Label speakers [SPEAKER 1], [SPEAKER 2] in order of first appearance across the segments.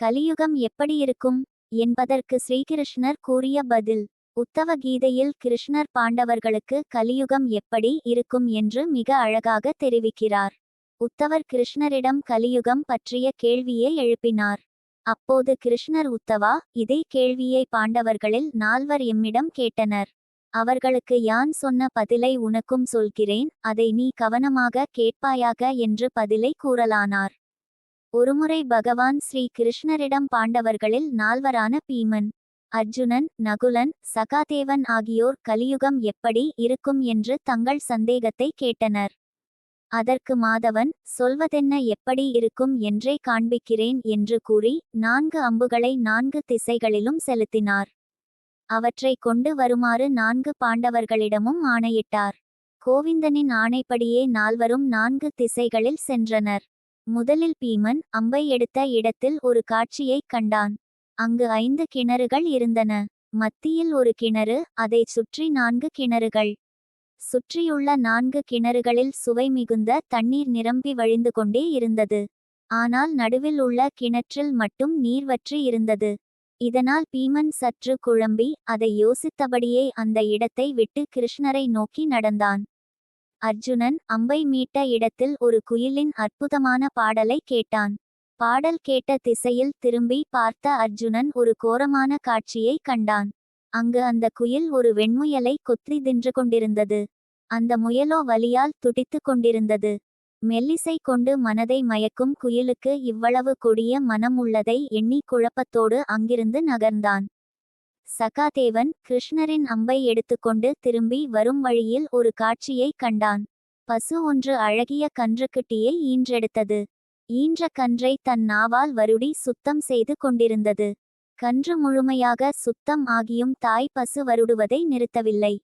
[SPEAKER 1] கலியுகம் எப்படி இருக்கும்? என்பதற்கு ஸ்ரீகிருஷ்ணர் கூறிய பதில் உத்தவ கீதையில் கிருஷ்ணர் பாண்டவர்களுக்கு கலியுகம் எப்படி இருக்கும் என்று மிக அழகாக தெரிவிக்கிறார். உத்தவர் கிருஷ்ணரிடம் கலியுகம் பற்றிய கேள்வியை எழுப்பினார். அப்போது கிருஷ்ணர் உத்தவா இதே கேள்வியை பாண்டவர்களில் நால்வர் எம்மிடம் கேட்டனர். அவர்களுக்கு யான் சொன்ன பதிலை உனக்கும் சொல்கிறேன் அதை நீ கவனமாக கேட்பாயாக என்று பதிலை கூறலானார். ஒருமுறை பகவான் ஸ்ரீ கிருஷ்ணரிடம் பாண்டவர்களில் நால்வரான பீமன் அர்ஜுனன் நகுலன் சகாதேவன் ஆகியோர் கலியுகம் எப்படி இருக்கும் என்று தங்கள் சந்தேகத்தை கேட்டனர். அதற்கு மாதவன் சொல்வதென்ன எப்படி இருக்கும் என்றே காண்பிக்கிறேன் என்று கூறி நான்கு அம்புகளை நான்கு திசைகளிலும் செலுத்தினார். அவற்றை கொண்டு வருமாறு நான்கு பாண்டவர்களிடமும் ஆணையிட்டார். கோவிந்தனின் ஆணைப்படியே நால்வரும் நான்கு திசைகளில் சென்றனர். முதலில் பீமன் அம்பை எடுத்த இடத்தில் ஒரு காட்சியைக் கண்டான். அங்கு ஐந்து கிணறுகள் இருந்தன. மத்தியில் ஒரு கிணறு அதைச் சுற்றி நான்கு கிணறுகள். சுற்றியுள்ள நான்கு கிணறுகளில் சுவை மிகுந்த தண்ணீர் நிரம்பி வழிந்து கொண்டே இருந்தது. ஆனால் நடுவில் உள்ள கிணற்றில் மட்டும் நீர் வற்றி இருந்தது. இதனால் பீமன் சற்று குழம்பி அதை யோசித்தபடியே அந்த இடத்தை விட்டு கிருஷ்ணரை நோக்கி நடந்தான். அர்ஜுனன் அம்பை மீட்ட இடத்தில் ஒரு குயிலின் அற்புதமான பாடலை கேட்டான். பாடல் கேட்ட திசையில் திரும்பி பார்த்த அர்ஜுனன் ஒரு கோரமான காட்சியை கண்டான். அங்கு அந்த குயில் ஒரு வெண்முயலை கொத்தி தின்று கொண்டிருந்தது. அந்த முயலோ வலியால் துடித்து கொண்டிருந்தது. மெல்லிசை கொண்டு மனதை மயக்கும் குயிலுக்கு இவ்வளவு கொடிய மனம் உள்ளதை எண்ணி குழப்பத்தோடு அங்கிருந்து நகர்ந்தான். சகாதேவன் கிருஷ்ணரின் அம்பை எடுத்துக்கொண்டு திரும்பி வரும் வழியில் ஒரு காட்சியை கண்டான். பசு ஒன்று அழகிய கன்றுக்குட்டியை ஈன்றெடுத்தது. ஈன்ற கன்றை தன் நாவால் வருடி சுத்தம் செய்து கொண்டிருந்தது. கன்று முழுமையாக சுத்தம் ஆகியும் தாய் பசு வருடுவதை நிறுத்தவில்லை.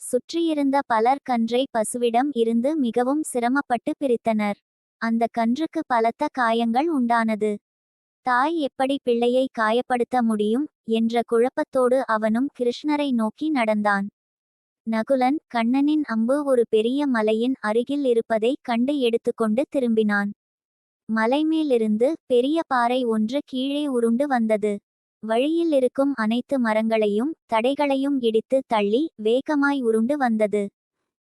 [SPEAKER 1] சுற்றியிருந்த பலர் கன்றை பசுவிடம் இருந்து மிகவும் சிரமப்பட்டு பிரித்தனர். அந்த கன்றுக்கு பலத்த காயங்கள் உண்டானது. தாய் எப்படி பிள்ளையை காயப்படுத்த முடியும் என்ற குழப்பத்தோடு அவனும் கிருஷ்ணரை நோக்கி நடந்தான். நகுலன் கண்ணனின் அம்பு ஒரு பெரிய மலையின் அருகில் இருப்பதை கண்டு எடுத்துக்கொண்டு திரும்பினான். மலைமேலிருந்து பெரிய பாறை ஒன்று கீழே உருண்டு வந்தது. வழியில் இருக்கும் அனைத்து மரங்களையும் தடைகளையும் இடித்து தள்ளி வேகமாய் உருண்டு வந்தது.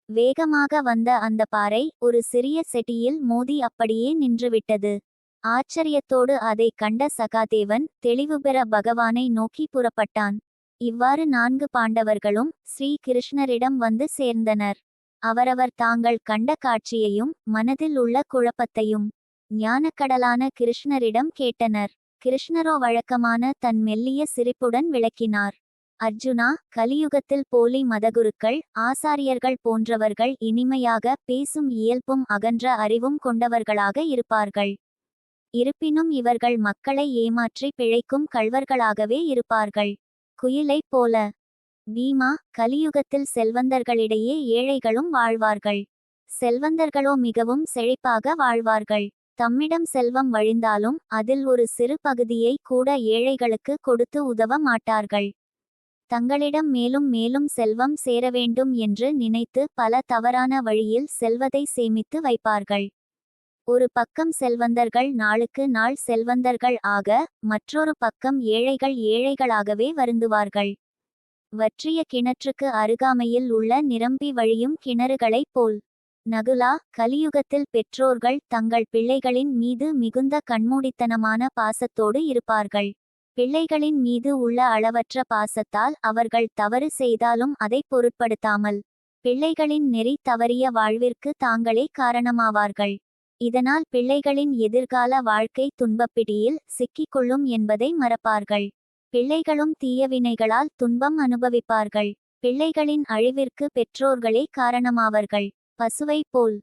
[SPEAKER 1] வேகமாக வந்த அந்த பாறை ஒரு சிறிய செட்டியில் மோதி அப்படியே நின்றுவிட்டது. ஆச்சரியத்தோடு அதை கண்ட சகாதேவன் தெளிவு பெற பகவானை நோக்கி புறப்பட்டான். இவ்வாறு நான்கு பாண்டவர்களும் ஸ்ரீ கிருஷ்ணரிடம் வந்து சேர்ந்தனர். அவரவர் தாங்கள் கண்ட காட்சியையும் மனதில் உள்ள குழப்பத்தையும் ஞானக்கடலான கிருஷ்ணரிடம் கேட்டனர். கிருஷ்ணரோ வழக்கமான தன் மெல்லிய சிரிப்புடன் விளக்கினார். அர்ஜுனா கலியுகத்தில் போலி மதகுருக்கள் ஆசாரியர்கள் போன்றவர்கள் இனிமையாக பேசும் இயல்பும் அகன்ற அறிவும் கொண்டவர்களாக இருப்பார்கள். இருப்பினும் இவர்கள் மக்களை ஏமாற்றி பிழைக்கும் கள்வர்களாகவே இருப்பார்கள். குயிலைப் போல. பீமா கலியுகத்தில் செல்வந்தர்களிடையே ஏழைகளும் வாழ்வார்கள். செல்வந்தர்களோ மிகவும் செழிப்பாக வாழ்வார்கள். தம்மிடம் செல்வம் வழிந்தாலும் அதில் ஒரு சிறு பகுதியை கூட ஏழைகளுக்கு கொடுத்து உதவ மாட்டார்கள். தங்களிடம் மேலும் மேலும் செல்வம் சேர வேண்டும் என்று நினைத்து பல தவறான வழியில் செல்வதை சேமித்து வைப்பார்கள். ஒரு பக்கம் செல்வந்தர்கள் நாளுக்கு நாள் செல்வந்தர்கள் ஆக மற்றொரு பக்கம் ஏழைகள் ஏழைகளாகவே வருந்துவார்கள். வற்றிய கிணற்றுக்கு அருகாமையில் உள்ள நிரம்பி வழியும் கிணறுகளைப் போல். நகுலா கலியுகத்தில் பெற்றோர்கள் தங்கள் பிள்ளைகளின் மீது மிகுந்த கண்மூடித்தனமான பாசத்தோடு இருப்பார்கள். பிள்ளைகளின் மீது உள்ள அளவற்ற பாசத்தால் அவர்கள் தவறு செய்தாலும் அதை பொருட்படுத்தாமல். பிள்ளைகளின் நெறி தவறிய வாழ்விற்கு தாங்களே காரணமாவார்கள். இதனால் பிள்ளைகளின் எதிர்கால வாழ்க்கை துன்பப்பிடியில் சிக்கிக்கொள்ளும் என்பதை மறப்பார்கள். பிள்ளைகளும் தீயவினைகளால் துன்பம் அனுபவிப்பார்கள். பிள்ளைகளின் அழிவிற்கு பெற்றோர்களே காரணமாவர்கள். பசுவை போல்.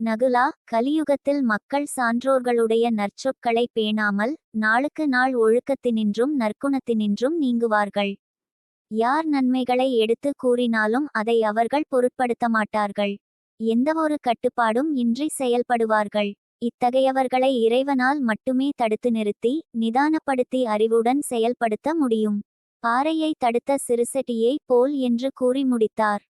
[SPEAKER 1] நகுலா கலியுகத்தில் மக்கள் சான்றோர்களுடைய நற்சொற்களை பேணாமல் நாளுக்கு நாள் ஒழுக்கத்தினின்றும் நற்குணத்தினின்றும் நீங்குவார்கள். யார் நன்மைகளை எடுத்து கூறினாலும் அதை அவர்கள் பொருட்படுத்த மாட்டார்கள். எந்தவொரு கட்டுப்பாடும் இன்றி செயல்படுவார்கள். இத்தகையவர்களை இறைவனால் மட்டுமே தடுத்து நிறுத்தி நிதானப்படுத்தி அறிவுடன் செயல்படுத்த முடியும். பாறையை தடுத்த சிறுசெட்டியை போல் என்று கூறி முடித்தார்.